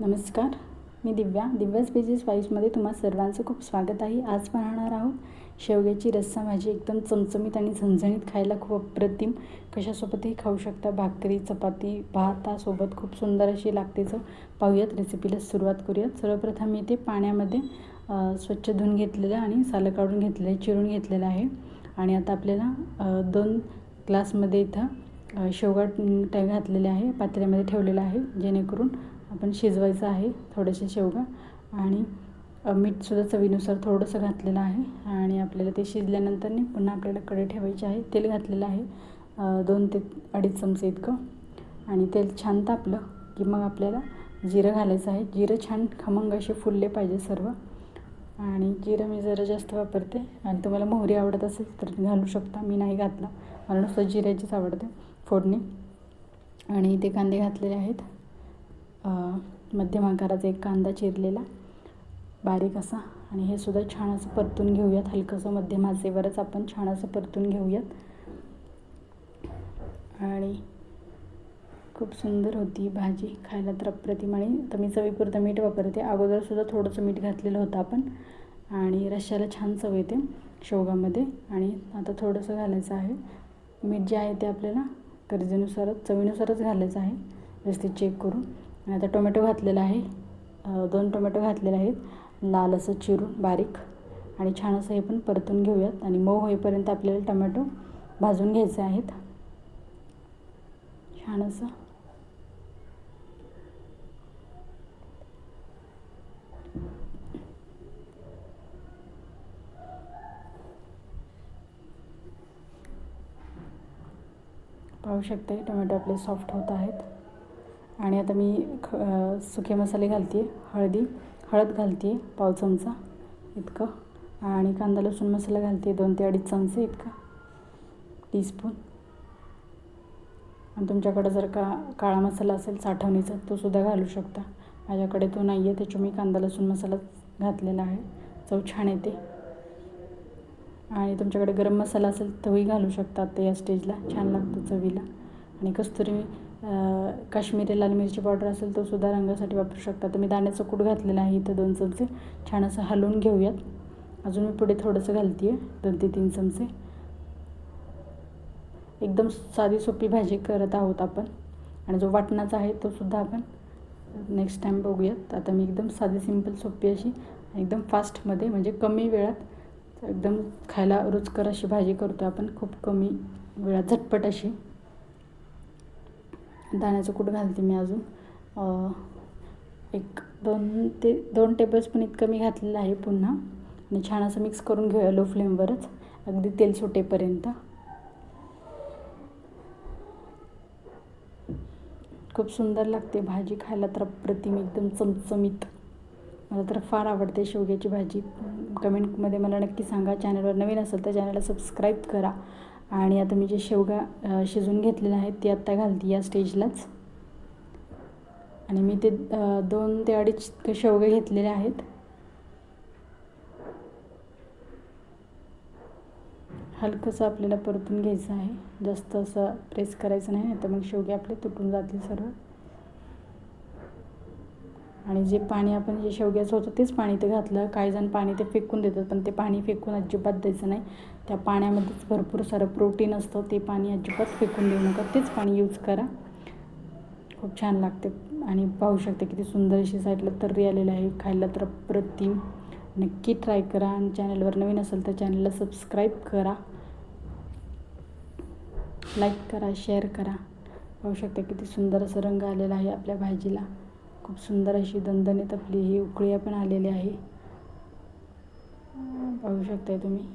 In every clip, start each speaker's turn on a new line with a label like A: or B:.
A: नमस्कार. मी दिव्या. दिव्या पेजेस वाईजमध्ये तुम्हा सर्वांचं खूप स्वागत आहे. आज पाहणार आहोत शेवग्याची रस्सा भाजी. एकदम चमचमीत आणि झणझणीत खायला खूप अप्रतिम. कशासोबतही खाऊ शकता. भाकरी चपाती भातासोबत खूप सुंदर अशी लागते चव. पाहूयात रेसिपीला सुरुवात करूयात. सर्वप्रथम मी ते पाण्यामध्ये स्वच्छ धुवून घेतलेलं आणि सालं काढून घेतलेलं आहे. चिरून घेतलेलं आहे. आणि आता आपल्याला दोन ग्लासमध्ये इथं शेवगा टाय घातलेले आहे पात्र्यामध्ये ठेवलेलं आहे जेणेकरून आपण शिजवायचं आहे थोडेसे शेवगा. आणि मीठसुद्धा चवीनुसार थोडंसं घातलेलं आहे. आणि आपल्याला ते शिजल्यानंतर पुन्हा आपल्याला कडे ठेवायचे आहे. तेल घातलेलं आहे दोन ते अडीच चमचे इतकं. आणि तेल छान तापलं की मग आपल्याला जिरं घालायचं आहे. जिरं छान खमंग असे फुलले पाहिजे सर्व. आणि जिरं मी जरा जास्त वापरते. आणि तुम्हाला मोहरी आवडत असेल तर घालू शकता. मी नाही घातला. मला नुसतं जिऱ्याचीच आवडते. फोडणी आणि ते कांदे घातलेले आहेत. मध्यम आकाराचा एक कांदा चिरलेला बारीक असा. आणि हे सुद्धा छान असं परतून घेऊयात. हलकंसं मध्यम आचेवरच आपण छान असं परतून घेऊयात. आणि खूप सुंदर होती भाजी. खायला तर अप्रतिम. आणि तर मी चवीपुरतं मीठ वापरते. अगोदरसुद्धा थोडंसं मीठ घातलेलं होतं आपण. आणि रश्श्याला छान चव येते शेवगामध्ये आणि आता थोडंसं घालायचं आहे. मीठ जे आहे ते आपल्याला गरजेनुसारच चवीनुसारच घालायचं आहे. व्यवस्थित चेक करून. आता टोमॅटो घातलेला आहे. दोन टोमॅटो घातलेले आहेत. लाल असं चिरून बारीक. आणि छान असं हे पण परतून घेऊयात. आणि मऊ होईपर्यंत आपल्याला टोमॅटो भाजून घ्यायचे आहेत. छान असं. पाहू शकते. टोमॅटो आपले सॉफ्ट होत आहेत. आणि आता मी ख सुके मसाले घालते हळदी हळद घालते पाव चमचा इतकं. आणि कांदा लसूण मसाला घालते दोन ते अडीच चमचे इतका. टीस्पून आणि तुमच्याकडं जर का काळा मसाला असेल साठवणीचा तो सुद्धा घालू शकता. माझ्याकडे तो नाही आहे त्याच्या मी कांदा लसूण मसाला घातलेला आहे. चव छान येते. आणि तुमच्याकडे गरम मसाला असेल तोही घालू शकतात ते या स्टेजला छान लागतं चवीला. आणि कस्तुरी काश्मीरी लाल मिरची पावडर असेल तो सुद्धा रंगासाठी वापरू शकता. तुम्ही मी दाण्याचं कूट घातलेलं आहे इथं दोन चमचे. छान असं हलवून घेऊयात. अजून मी पुढे थोडंसं घालते आहे दोन ते तीन चमचे. एकदम साधी सोपी भाजी करत आहोत आपण. आणि जो वाटणाचा आहे तो सुद्धा आपण नेक्स्ट टाईम बघूयात. आता मी एकदम साधी सिंपल सोपी अशी एकदम फास्टमध्ये म्हणजे कमी वेळात एकदम खायला रुचकर अशी भाजी करतो आपण खूप कमी वेळात झटपट अशी. दाण्याचं कूट घालते मी अजून. एक दोन ते दोन टेबलस्पून इतकं मी घातलेलं आहे पुन्हा. आणि छान असं मिक्स करून घेऊया लो फ्लेमवरच अगदी तेल सुटेपर्यंत. खूप सुंदर लागते भाजी खायला तर अप्रतिम एकदम चमचमीत. मला तर फार आवडते शेवग्याची भाजी. कमेंटमध्ये मला नक्की सांगा. चॅनलवर नवीन असेल तर चॅनलला सबस्क्राईब करा. आणि आता मी जे शेवगा शिजून घेतलेले आहेत ते आत्ता घालते या स्टेजलाच. आणि मी ते दोन ते अडीच शेवगे घेतलेले आहेत. हलकंसं आपल्याला परतून घ्यायचं आहे. जास्त असं प्रेस करायचं नाही तर मग शेवगे आपले तुटून जातील सर्व. आणि जे पाणी आपण जे शेवग्याचं होतं तेच पाणी ते घातलं. काही जण पाणी ते फेकून देतात पण ते पाणी फेकून अजिबात द्यायचं नाही. त्या पाण्यामध्येच भरपूर सारं प्रोटीन असतं ते पाणी अजिबात फेकून देऊ नका. तेच पाणी यूज करा. खूप छान लागते आणि पाहू शकते किती सुंदर अशी साईडला तर्री आलेलं आहे. खायला तर अप्रतिम. नक्की ट्राय करा. आणि चॅनलवर नवीन असेल तर चॅनलला सबस्क्राईब करा. लाईक करा शेअर करा. पाहू शकता किती सुंदर असं रंग आलेला आहे आपल्या भाजीला. खूप सुंदर अशी दणदणीत आपली ही उकळी पण आलेली आहे. पाहू शकताय तुम्ही.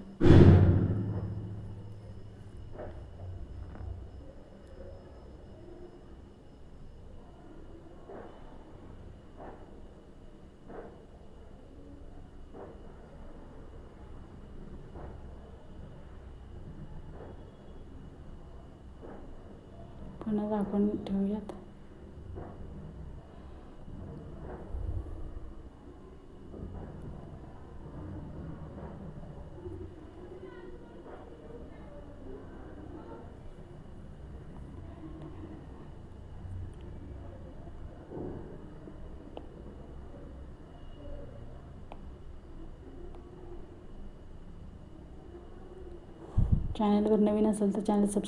A: पुन्हा झाकून ठेवूयात. चॅनलवर नवीन असेल तर चॅनल सबस्क्राईब